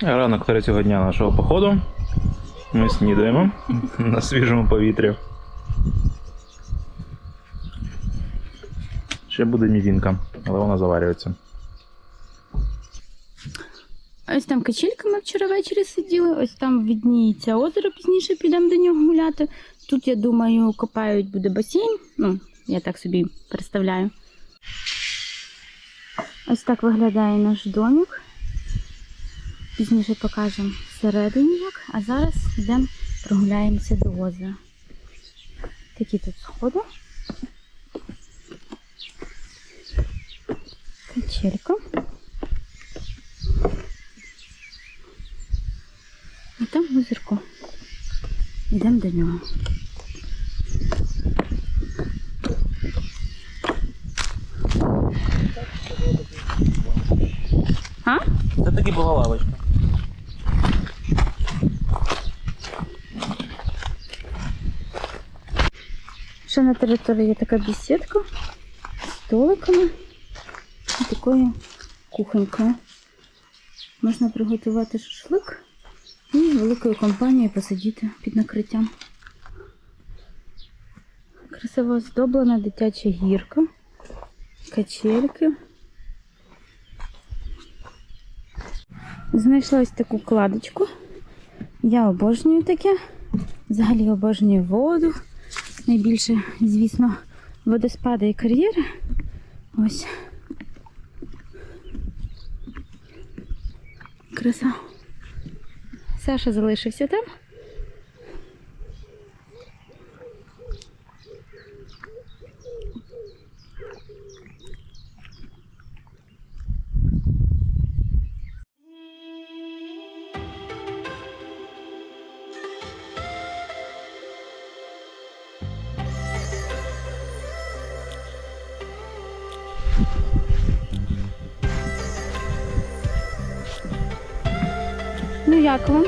Ранок третього дня нашого походу. Ми снідаємо на свіжому повітрі. Ще буде мівінка, але вона заварюється. Ось там качелька ми вчора ввечері сиділи, ось там відніється озеро, пізніше підемо до нього гуляти. Тут, я думаю, копають буде басейн. Ну, я так собі представляю. Ось так виглядає наш домик. Пізніше покажемо всередині як, а зараз йдемо прогуляємося до озера. Такі тут сходи. Качелька. А там озерко. Йдемо до нього. А? Таки була лавочка. Ще на території є така бесідка з столиками і такою кухонькою. Можна приготувати шашлик і великою компанією посидіти під накриттям. Красиво оздоблена дитяча гірка, качельки. Знайшла ось таку кладочку. Я обожнюю таке. Взагалі обожнюю воду. Найбільше, звісно, водоспади і кар'єри. Ось. Краса. Саша залишився там. Ну як вам?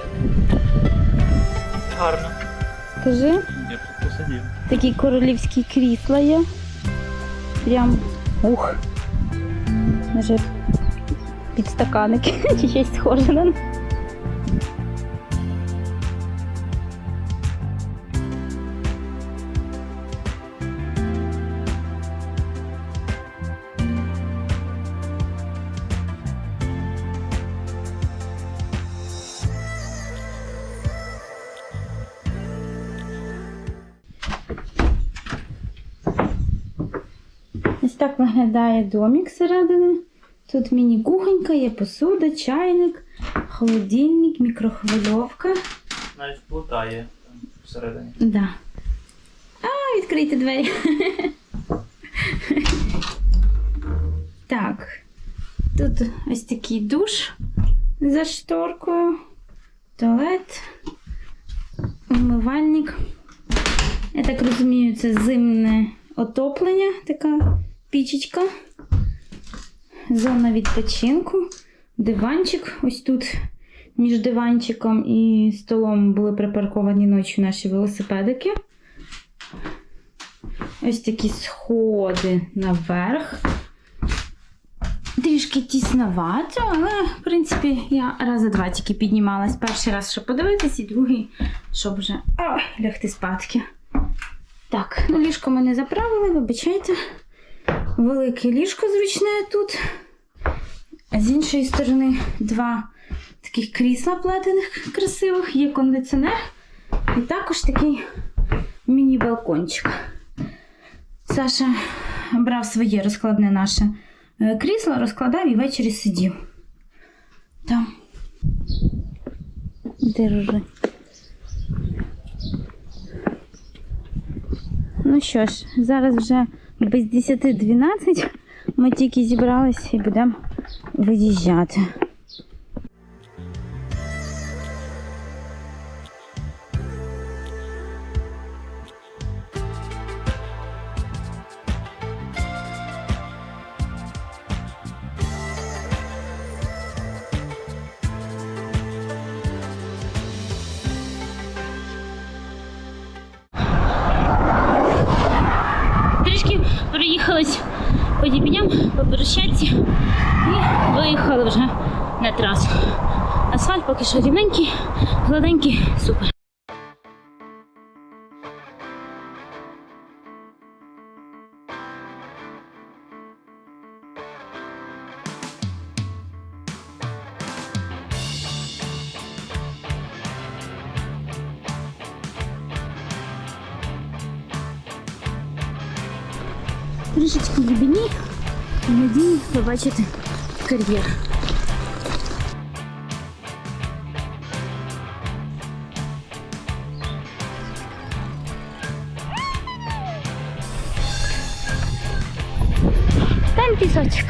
Гарно. Скажи. Я тут посидів. Такі королівські крісла є. Прям ух. Вже підстаканики чи щось схоже на так виглядає домик зсередини. Тут міні-кухонька, є посуда, чайник, холодильник, мікрохвильовка. Навіть плита є там всередині. Да. А, відкрийте двері. так. Тут ось такий душ за шторкою, туалет, вмивальник. Я так розумію, це зимне отоплення, така пічечка. Зона відпочинку, диванчик. Ось тут між диванчиком і столом були припарковані ночі наші велосипедики. Ось такі сходи наверх. Трішки тісновато, але, в принципі, я рази два тільки піднімалась. Перший раз, щоб подивитись, і другий, щоб вже ой, лягти спадки. Так, ну ліжко ми не заправили, вибачайте. Велике ліжко зручне тут. А з іншої сторони два таких крісла плетених красивих, є кондиціонер і також такий міні-балкончик. Саша брав своє розкладне наше е, крісло, розкладав і ввечері сидів. Там. Держи. Ну що ж, зараз вже без 10-12 ми тільки зібрались і будемо виїжджати. Берещаці і виїхали вже на трасу. Асфальт поки що рівненький, гладенький, супер. надії побачити кар'єр. Там пісочок.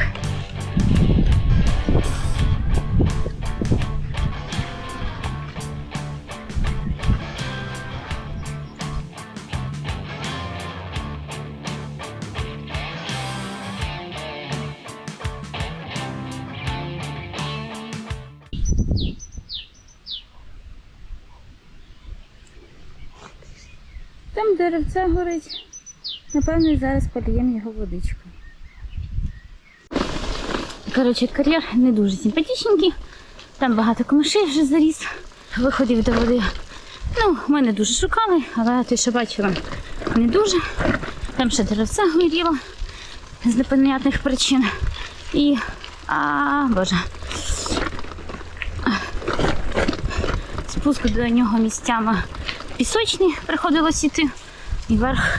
Там горить. Напевно, зараз поліємо його водичкою. Коротше, кар'єр не дуже симпатичненький. Там багато комишей вже заріс. Виходів до води. Ну, не дуже шукали, але те, що бачила, не дуже. Там ще деревце горіло з непонятних причин. І. А, боже. Спуск до нього місцями пісочні приходилось іти. І вверх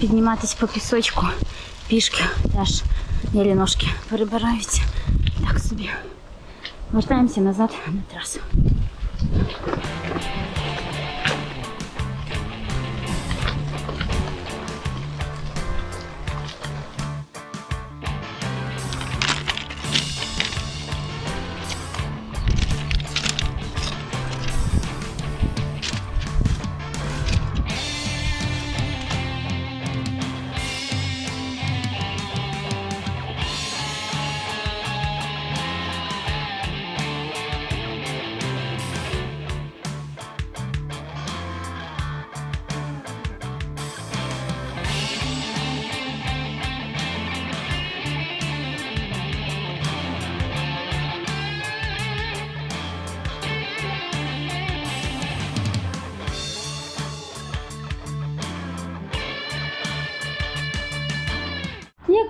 підніматись по пісочку пішки. Теж єлі ножки перебираються. Так собі. Вертаємося назад на трасу.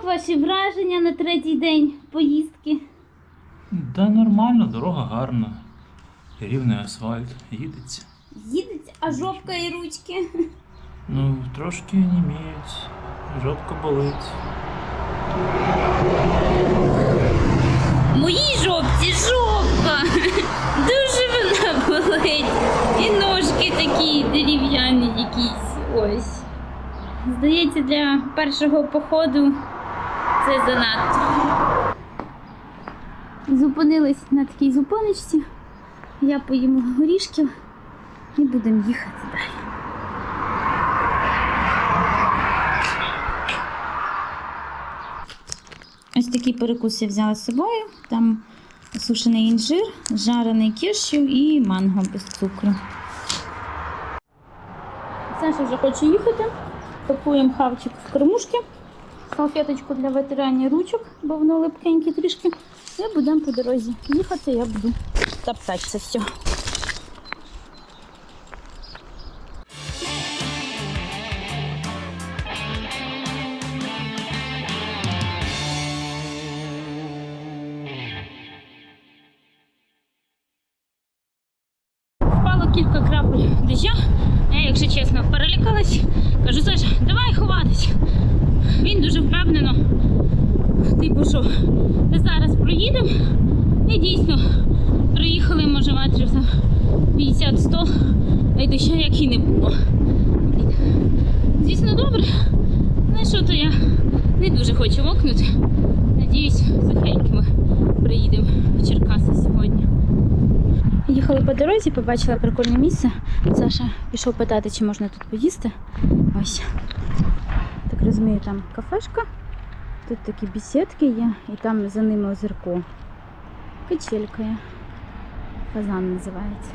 Ваші враження на третій день поїздки? Да нормально, дорога гарна. Рівний асфальт, їдеться. Їдеться, а жопка і ручки. Ну, трошки німіють, жопка болить. Моїй жопці жопка. Дуже вона болить. І ножки такі дерев'яні якісь. Ось. Здається, для першого походу це занадто. Зупинились на такій зупиночці. Я поїм горішків і будемо їхати далі. Ось такий перекус я взяла з собою. Там сушений інжир, жарений кешю і манго без цукру. Саша вже хоче їхати. Пакуємо хавчик в кормушки, салфеточку для витирання ручок, бо воно липкеньке трішки. І будемо по дорозі їхати, я буду топтатися все. Побачила прикольне місце. Саша пішов питати, чи можна тут поїсти. Ось. Так розумію, там кафешка. Тут такі бісідки є, і там за ними озерко. Качелька є. Фазан називається.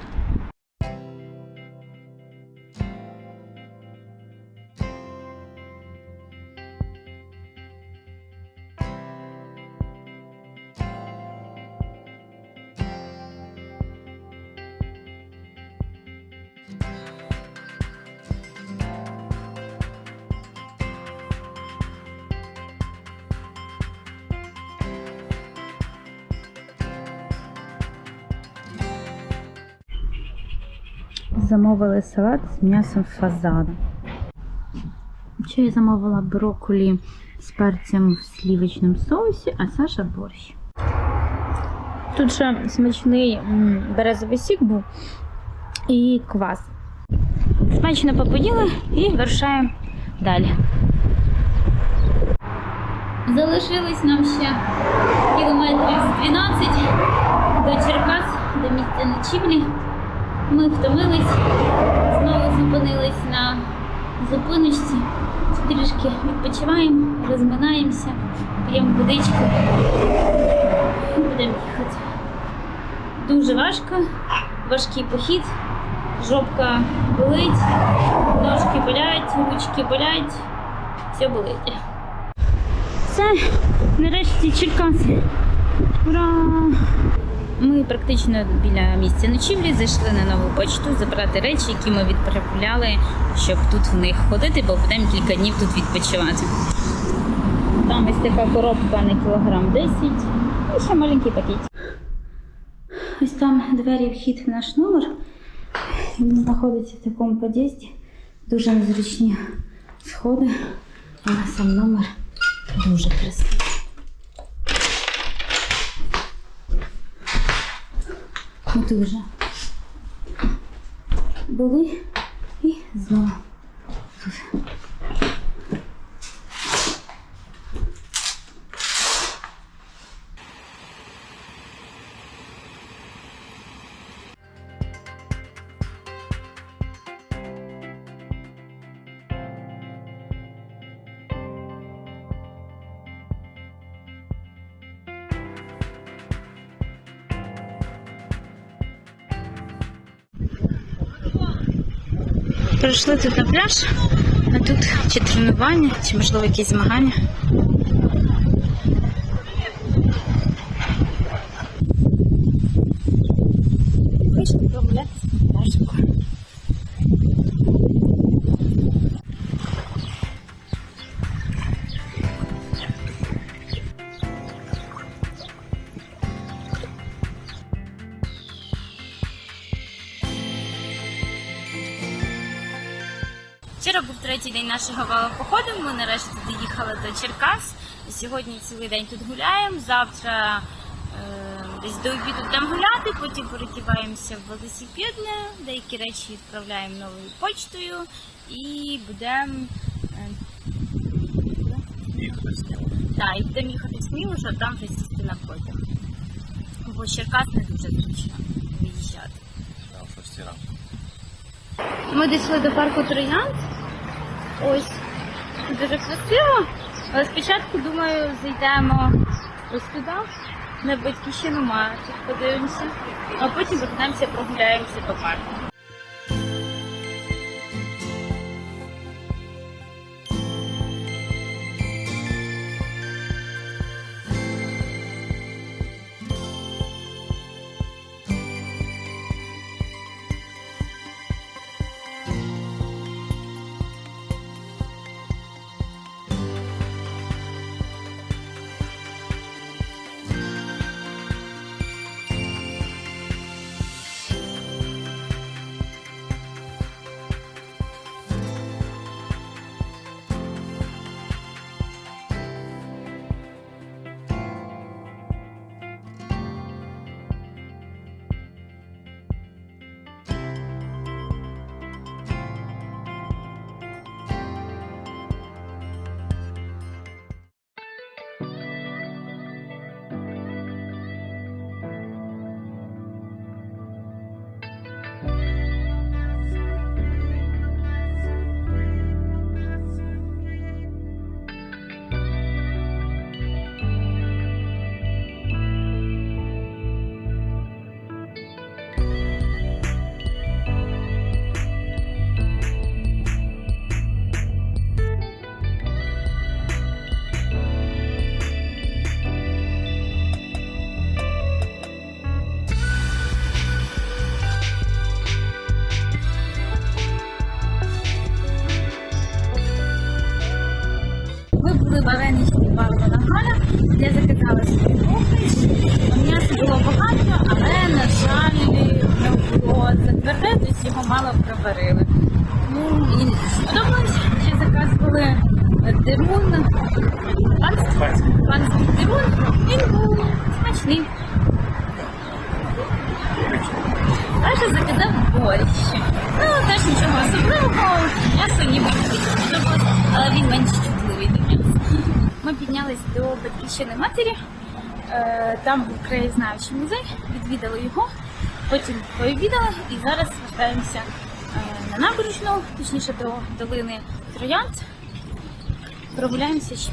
Замовили салат з м'ясом фазана. Ще я замовила брокколі з перцем в слівочному соусі, а Саша борщ. Тут ще смачний березовий сік був і квас. Смачно попоїли і вирушаємо далі. Залишилось нам ще кілометрів з 12 до Черкас, до місця ночівлі. Ми втомились, знову зупинились на зупиночці. Трішки відпочиваємо, розминаємося, п'ємо водичку. і Будемо їхати. Дуже важко, важкий похід, жопка болить, ножки болять, ручки болять, все болить. Все, нарешті Черкаси. Ура! Ми практично біля місця ночівлі зайшли на нову почту забрати речі, які ми відправляли, щоб тут в них ходити, бо будемо кілька днів тут відпочивати. Там ось така коробка на кілограм 10 і ще маленький пакет. Ось там двері вхід в наш номер. Він знаходиться в такому під'їзді. Дуже незручні сходи, але сам номер дуже красивий. Ми тут вже були і знову. Прийшли тут на пляж, а тут чи тренування, чи можливо якісь змагання. Нашого велопоходу. Ми нарешті доїхали до Черкас. Сьогодні цілий день тут гуляємо. Завтра е, десь до обіду будемо гуляти, потім перекидаємося в велосипедне, деякі речі відправляємо новою почтою і будемо. Е, так, і будемо їхати в Смілу, щоб там вже сісти на потяг. Бо Черкас не дуже зручно виїжджати. Ми дійшли до парку Троянд. Ось дуже красиво. Але спочатку, думаю, зайдемо ось туди, на батьківщину матір, подивимося, а потім вернемося, прогуляємося по парку. варені купали винограда. Я заказала свій кухні. М'ясо було багато, але, на жаль, не було затверде, його мало проварили. Ну, і сподобалось, ще заказували дерун, панський дерун, він був смачний. Саша заказав борщ. Ну, теж нічого особливого, м'ясо ніби але він менше. Хрещеної матері. Е, Там був краєзнавчий музей, відвідали його, потім пообідали і зараз звертаємося е, на набережну, точніше до долини Троянд. Прогуляємося ще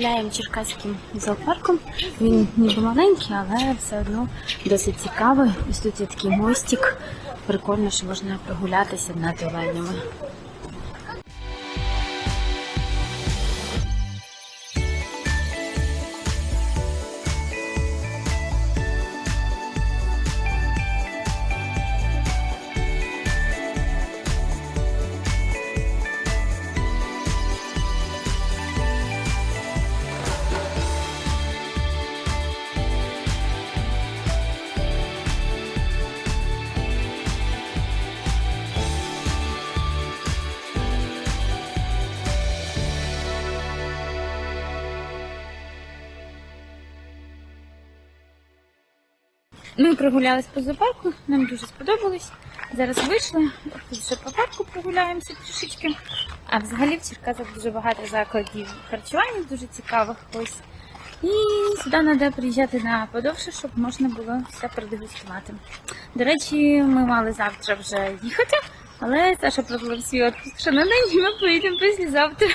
Гуляємо Черкаським зоопарком. Він ніби маленький, але все одно досить цікавий. Ось тут є такий мостик. Прикольно, що можна прогулятися над оленями. Ми прогулялись по зоопарку, нам дуже сподобалось. Зараз вийшли, ще по парку прогуляємося трішечки. А взагалі в Черкасах дуже багато закладів харчування, дуже цікавих ось. І сюди треба приїжджати на подовше, щоб можна було все продегустувати. До речі, ми мали завтра вже їхати, але Саша продлив свій відпуск ще на день, ми поїдемо післязавтра.